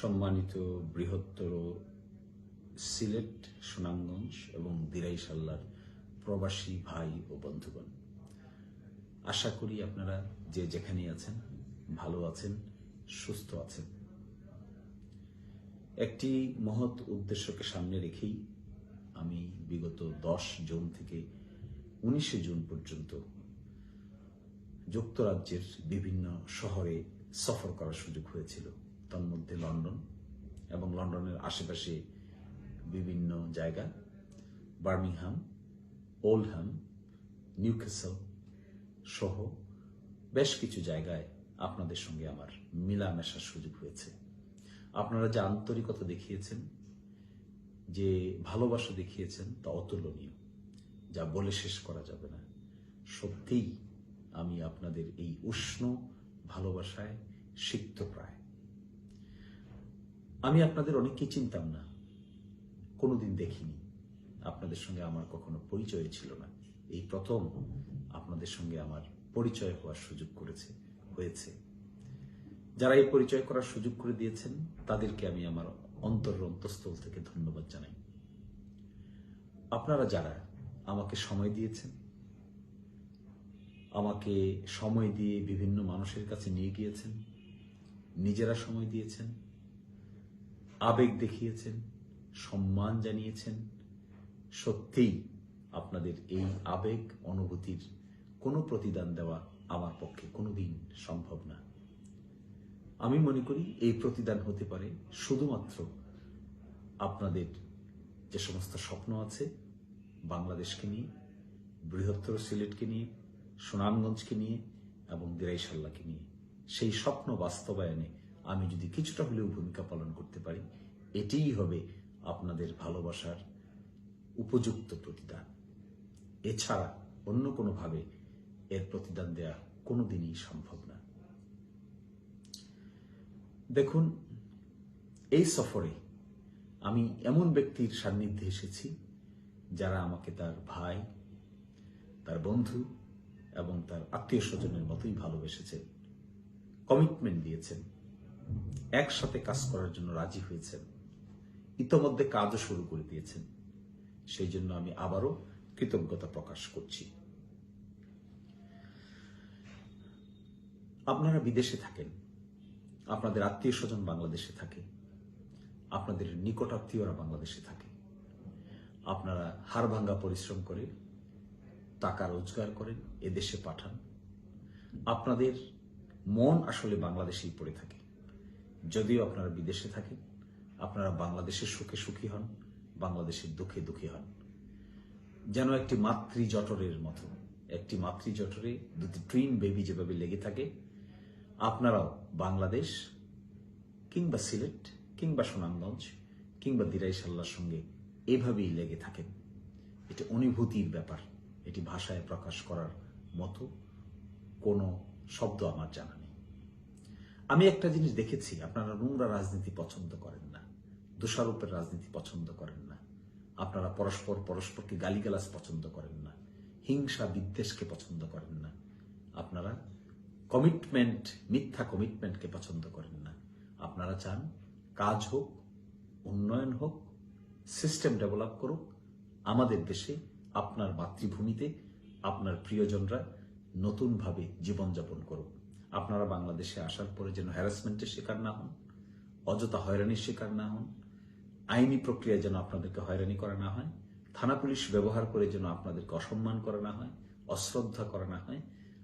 সম্মানিত বৃহত্তর সিলেট, সুনামগঞ্জ এবং দিরাইশাল্লার প্রবাসী ভাই ও বন্ধুগণ। আশা করি আপনারা যে যেখানে আছেন, ভালো আছেন, সুস্থ আছেন। একটি মহৎ উদ্দেশ্যকে সামনে রেখেই আমি বিগত দশ জুন থেকে উনিশে জুন পর্যন্ত যুক্তরাজ্যের বিভিন্ন শহরে সফর করার সুযোগ হয়েছিল। তন্মধ্যে লন্ডন এবং লন্ডনের আশেপাশে বিভিন্ন জায়গা। বার্মিংহাম, ওল্ডহাম, নিউক্যাসল সহ বেশ কিছু জায়গায় আপনাদের সঙ্গে আমার মিলামেশার সুযোগ হয়েছে। আপনারা যে আন্তরিকতা দেখিয়েছেন, যে ভালোবাসা দেখিয়েছেন, তা অতুলনীয়, যা বলে শেষ করা যাবে না। সত্যিই আমি আপনাদের এই উষ্ণ ভালোবাসায় সিক্ত প্রায়। আমি আপনাদের অনেককেই চিনতাম না। কোনোদিন দেখিনি। আপনাদের সঙ্গে আমার কখনো পরিচয় ছিল না। এই প্রথম আপনাদের সঙ্গে আমার পরিচয় হওয়ার সুযোগ করেছে, হয়েছে। যারা এই পরিচয় করার সুযোগ করে দিয়েছেন, তাদেরকে আমি আমার অন্তর অন্তঃস্থল থেকে ধন্যবাদ জানাই। আপনারা যারা আমাকে সময় দিয়েছেন, আমাকে সময় দিয়ে বিভিন্ন মানুষের কাছে নিয়ে গিয়েছেন, নিজেরা সময় দিয়েছেন আবেগ দেখিয়েছেন, সম্মান জানিয়েছেন। সত্যিই আপনাদের এই আবেগ অনুভূতির কোনো প্রতিদান দেওয়া আমার পক্ষে কোনোদিন সম্ভব না। আমি মনে করি এই প্রতিদান হতে পারে শুধুমাত্র আপনাদের যে সমস্ত স্বপ্ন আছে বাংলাদেশকে নিয়ে, বৃহত্তর সিলেটকে নিয়ে, সুনামগঞ্জকে নিয়ে এবং দিরাইশাল্লাকে নিয়ে। সেই স্বপ্ন বাস্তবায়নে আমি যদি কিছুটা হলেও ভূমিকা পালন করতে পারি, এটিই হবে আপনাদের ভালোবাসার উপযুক্ত প্রতিদান। এছাড়া অন্য কোনোভাবে এর প্রতিদান দেয়া কোনোদিনই সম্ভব না। দেখুন, এই সফরে আমি এমন ব্যক্তির সান্নিধ্যে এসেছি যারা আমাকে তার ভাই, তার বন্ধু এবং তার আত্মীয় স্বজনের মতোই ভালোবেসেছেন, কমিটমেন্ট দিয়েছেন। একসাথে কাজ করার জন্য রাজি হয়েছেন। ইতোমধ্যে কাজও শুরু করে দিয়েছেন। সেই জন্য আমি আবারও কৃতজ্ঞতা প্রকাশ করছি। আপনারা বিদেশে থাকেন। আপনাদের আত্মীয় স্বজন বাংলাদেশে থাকে। আপনাদের নিকট আত্মীয়রা বাংলাদেশে থাকে। আপনারা হাড়ভাঙ্গা পরিশ্রম করে টাকা রোজগার করেন, এদেশে পাঠান। আপনাদের মন আসলে বাংলাদেশেই পড়ে থাকে। যদিও আপনারা বিদেশে থাকেন, আপনারা বাংলাদেশের সুখে সুখী হন, বাংলাদেশের দুঃখে দুঃখী হন। যেন একটি মাতৃ জঠরের মতো, একটি মাতৃ জঠরে দুটি টুইন বেবি যেভাবে লেগে থাকে, আপনারাও বাংলাদেশ কিংবা সিলেট কিংবা সুনামগঞ্জ কিংবা দিরাইশাল্লার সঙ্গে এভাবেই লেগে থাকেন। এটি অনুভূতির ব্যাপার, এটি ভাষায় প্রকাশ করার মতো কোনো শব্দ আমার জানা আমি একটা জিনিস দেখেছি, আপনারা নোংরা রাজনীতি পছন্দ করেন না, দোষারোপের রাজনীতি পছন্দ করেন না, আপনারা পরস্পর পরস্পরকে গালিগালাজ পছন্দ করেন না, হিংসা বিদ্বেষকে পছন্দ করেন না, আপনারা কমিটমেন্ট, মিথ্যা কমিটমেন্টকে পছন্দ করেন না, আপনারা চান কাজ হোক, উন্নয়ন হোক, সিস্টেম ডেভেলপ করুক, আমাদের দেশে, আপনার মাতৃভূমিতে, আপনার প্রিয়জনরা নতুনভাবে জীবনযাপন করুক। আপনারা বাংলাদেশে আসার পরে যেন হ্যারাসমেন্টের শিকার না হন, অযথা হয়রানির শিকার না হন, আইনি প্রক্রিয়ায় যেন আপনাদেরকে হয়রানি করা না হয়, থানা পুলিশ ব্যবহার করে যেন আপনাদেরকে অসম্মান করা না হয়, অশ্রদ্ধা করা না হয়,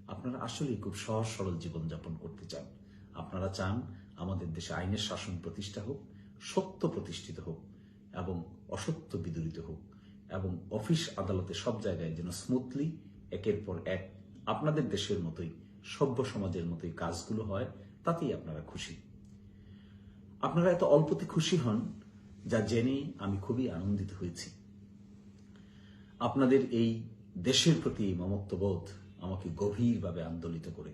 আপনারা আসলেই খুব সহজ সরল জীবনযাপন করতে চান। আপনারা চান আমাদের দেশে আইনের শাসন প্রতিষ্ঠা হোক, সত্য প্রতিষ্ঠিত হোক এবং অসত্য বিদরিত হোক এবং অফিস আদালতে সব জায়গায় যেন স্মুথলি একের পর এক আপনাদের দেশের মতোই সভ্য সমাজের মতোই কাজগুলো হয়, তাতেই আপনারা খুশি। আপনারা এত অল্পতে খুশি হন, যা জেনে আমি খুবই আনন্দিত হয়েছি। আপনাদের এই দেশের প্রতি মমত্ববোধ আমাকে গভীরভাবে আন্দোলিত করে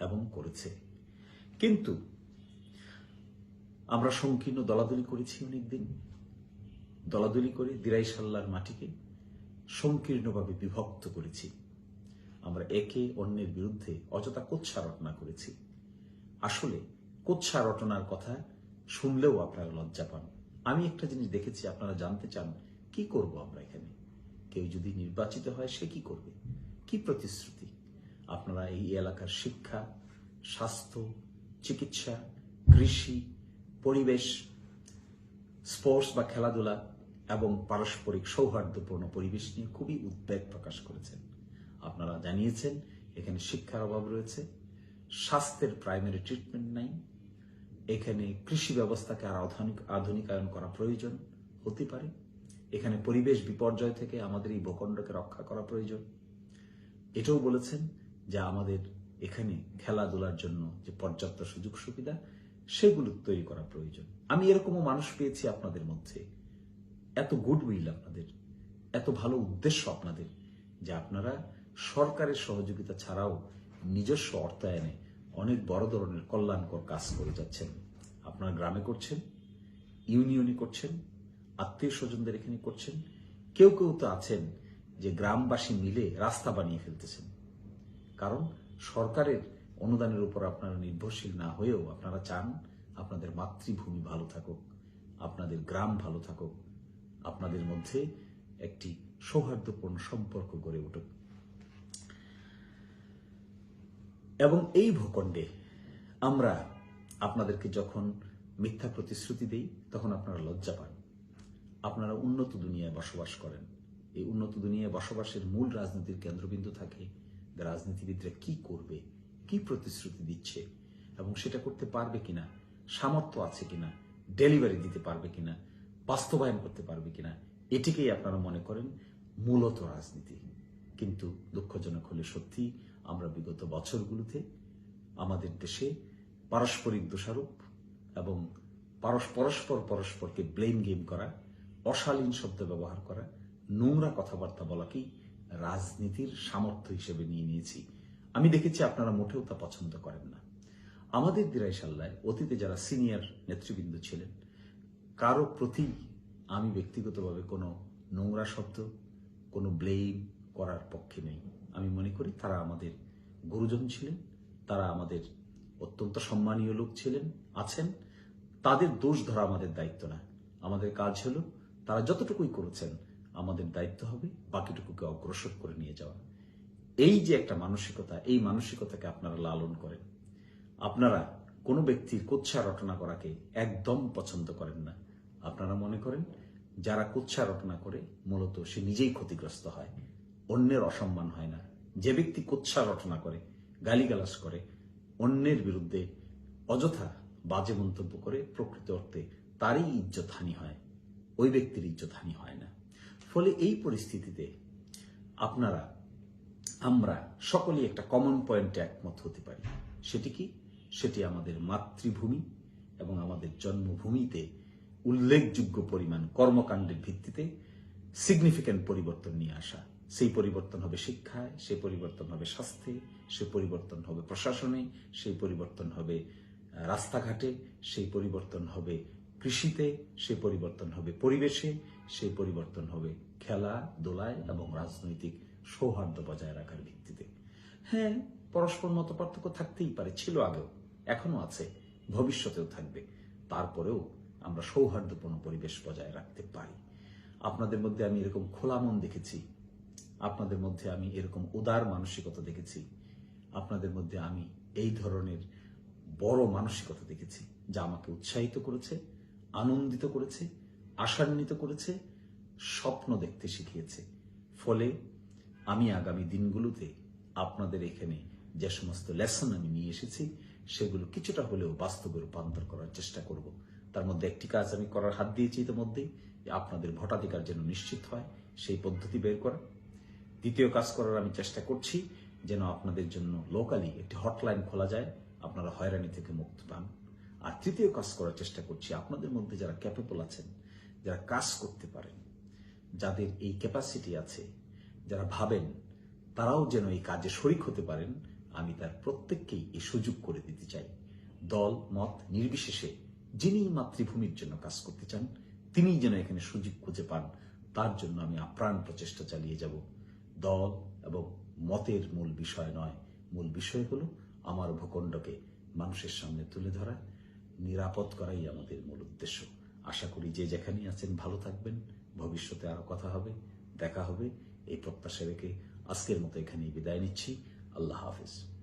এবং করেছে। কিন্তু আমরা সংকীর্ণ দলাদলি করেছি অনেকদিন। দলাদলি করে দিরাইশাল্লার মাটিকে সংকীর্ণভাবে বিভক্ত করেছি। আমরা একে অন্যের বিরুদ্ধে অযথা কোৎসা রটনা করেছি। আসলে কোৎসা রটনার কথা শুনলেও আপনারা লজ্জা পান। আমি একটা জিনিস দেখেছি, আপনারা জানতে চান, কি করব আমরা এখানে? কেউ যদি নির্বাচিত হয়, সে কি করবে? কি প্রতিশ্রুতি? আপনারা এই এলাকার শিক্ষা, স্বাস্থ্য, চিকিৎসা, কৃষি, পরিবেশ, স্পোর্টস বা খেলাধুলা এবং পারস্পরিক সৌহার্দ্যপূর্ণ পরিবেশ নিয়ে খুবই উদ্বেগ প্রকাশ করেছেন। আপনারা জানিয়েছেন, এখানে শিক্ষার অভাব রয়েছে, স্বাস্থ্যের প্রাইমারি ট্রিটমেন্ট নাই, এখানে কৃষি ব্যবস্থাকে আর আধুনিক, আধুনিকায়ন করা প্রয়োজন হতে পারে, এখানে পরিবেশ বিপর্যয় থেকে আমাদের এই ভূখণ্ডকে রক্ষা করা প্রয়োজন। এটাও বলেছেন যে আমাদের এখানে খেলাধুলার জন্য যে পর্যাপ্ত সুযোগ সুবিধা সেগুলো তৈরি করা প্রয়োজন। আমি এরকমও মানুষ পেয়েছি আপনাদের মধ্যে। এত গুডউইল আপনাদের, এত ভালো উদ্দেশ্য আপনাদের যে আপনারা সরকারের সহযোগিতা ছাড়াও নিজস্ব অর্থায়নে অনেক বড় ধরনের কল্যাণকর কাজ করে যাচ্ছেন। আপনারা গ্রামে করছেন, ইউনিয়নে করছেন, আত্মীয় স্বজনদের এখানে করছেন, কেউ কেউ তো আছেন যে গ্রামবাসী মিলে রাস্তা বানিয়ে ফেলতেছেন। কারণ সরকারের অনুদানের উপর আপনারা নির্ভরশীল না হয়েও আপনারা চান আপনাদের মাতৃভূমি ভালো থাকুক, আপনাদের গ্রাম ভালো থাকুক, আপনাদের মধ্যে একটি সৌহার্দ্যপূর্ণ সম্পর্ক গড়ে উঠুক। এবং এই ভূখণ্ডে আমরা আপনাদেরকে যখন মিথ্যা প্রতিশ্রুতি দেই, তখন আপনারা লজ্জা পান। আপনারা উন্নত দুনিয়ায় বসবাস করেন। এই উন্নত দুনিয়ায় বসবাসের মূল রাজনীতির কেন্দ্রবিন্দু থাকে। রাজনীতিবিদরা কি করবে, কি প্রতিশ্রুতি দিচ্ছে, এবং সেটা করতে পারবে কিনা, সামর্থ্য আছে কিনা, ডেলিভারি দিতে পারবে কিনা, বাস্তবায়ন করতে পারবে কিনা, এটিকেই আপনারা মনে করেন মূলত রাজনীতি। কিন্তু দুঃখজনক হলে সত্যি আমরা বিগত বছরগুলোতে আমাদের দেশে পারস্পরিক দোষারোপ এবং পরস্পর পরস্পরকে ব্লেম গেম করা, অশালীন শব্দ ব্যবহার করা, নোংরা কথাবার্তা বলাকেই রাজনীতির সামর্থ্য হিসেবে নিয়ে নিয়েছি। আমি দেখেছি আপনারা মোটেও তা পছন্দ করেন না। আমাদের দিরাইশাল্লায় অতীতে যারা সিনিয়র নেতৃবৃন্দ ছিলেন, কারও প্রতি আমি ব্যক্তিগতভাবে কোনো নোংরা শব্দ, কোনো ব্লেম করার পক্ষে নেই। আমি মনে করি তারা আমাদের গুরুজন ছিলেন, তারা আমাদের অত্যন্ত সম্মানীয় লোক ছিলেন, আছেন। তাদের দোষ ধরা আমাদের দায়িত্ব না। আমাদের কাজ হলো তারা যতটুকুই করেছেন আমাদের দায়িত্ব হবে, বাকিটুকুকে অগ্রসর করে নিয়ে যাওয়া। এই যে একটা মানসিকতা, এই মানসিকতাকে আপনারা লালন করেন। আপনারা কোনো ব্যক্তির কোচ্ছা রটনা করাকে একদম পছন্দ করেন না। আপনারা মনে করেন, যারা কোচ্ছা রটনা করে, মূলত সে নিজেই ক্ষতিগ্রস্ত হয়। অন্যের অসম্মান হয় না। যে ব্যক্তি কোচ্ছা রটনা করে গালিগালাস করে, অন্যের বিরুদ্ধে অযথা বাজে মন্তব্য করে প্রকৃত অর্থে তারই ইজ্জত হানি হয়, ওই ব্যক্তির ইজ্জত হানি হয় না। ফলে এই পরিস্থিতিতে আপনারা, আমরা সকলেই একটা কমন পয়েন্টে একমত হতে পারি। সেটি কি? সেটি আমাদের মাতৃভূমি এবং আমাদের জন্মভূমিতে উল্লেখযোগ্য পরিমাণ কর্মকাণ্ডের ভিত্তিতে সিগনিফিক্যান্ট পরিবর্তন নিয়ে আসা। সেই পরিবর্তন হবে শিক্ষায় সেই পরিবর্তন হবে স্বাস্থ্যে সে পরিবর্তন হবে প্রশাসনে, সেই পরিবর্তন হবে রাস্তাঘাটে, সেই পরিবর্তন হবে কৃষিতে, সেই পরিবর্তন হবে পরিবেশে, সেই পরিবর্তন হবে খেলা দোলায় এবং রাজনৈতিক সৌহার্দ্য বজায় রাখার ভিত্তিতে। হ্যাঁ পরস্পর মত পার্থক্য থাকতেই পারে, ছিল আগেও এখনও আছে, ভবিষ্যতেও থাকবে। তারপরেও আমরা সৌহার্দ্যপূর্ণ পরিবেশ বজায় রাখতে পারি। আপনাদের মধ্যে আমি এরকম খোলা মন দেখেছি আপনাদের মধ্যে আমি এরকম উদার মানসিকতা দেখেছি। আপনাদের মধ্যে আমি এই ধরনের বড় মানসিকতা দেখেছি, যা আমাকে উৎসাহিত করেছে, আনন্দিত করেছে, আশান্বিত করেছে, স্বপ্ন দেখতে শিখিয়েছে। ফলে আমি আগামী দিনগুলোতে আপনাদের এখানে যে সমস্ত লেসন আমি নিয়ে এসেছি, সেগুলো কিছুটা হলেও বাস্তবে রূপান্তর করার চেষ্টা করব। তার মধ্যে একটি কাজ আমি করার হাত দিয়েছি ইতিমধ্যেই, আপনাদের ভোটাধিকার যেন নিশ্চিত হয়, সেই পদ্ধতি বের করা। দ্বিতীয় কাজ করার আমি চেষ্টা করছি যেন আপনাদের জন্য লোকালি একটি হটলাইন খোলা যায়, আপনারা হয়রানি থেকে মুক্ত পান। আর তৃতীয় কাজ করার চেষ্টা করছি, আপনাদের মধ্যে যারা ক্যাপেবল আছেন, যারা কাজ করতে পারেন, যাদের এই ক্যাপাসিটি আছে, যারা ভাবেন তারাও যেন এই কাজে শরিক হতে পারেন, আমি তার প্রত্যেককেই এই সুযোগ করে দিতে চাই। দল, মত, নির্বিশেষে যিনি মাতৃভূমির জন্য কাজ করতে চান তিনি যেন এখানে সুযোগ খুঁজে পান, তার জন্য আমি আপ্রাণ প্রচেষ্টা চালিয়ে যাব। দল এবং মতের মূল বিষয় নয়। মূল বিষয় হলো আমার ভূখণ্ডকে মানুষের সামনে তুলে ধরা, নিরাপদ করাই আমাদের মূল উদ্দেশ্য। আশা করি যে যেখানেই আছেন ভালো থাকবেন। ভবিষ্যতে আরও কথা হবে, দেখা হবে। এই প্রত্যাশা রেখে আজকের মতো এখানেই বিদায় নিচ্ছি। আল্লাহ হাফিজ।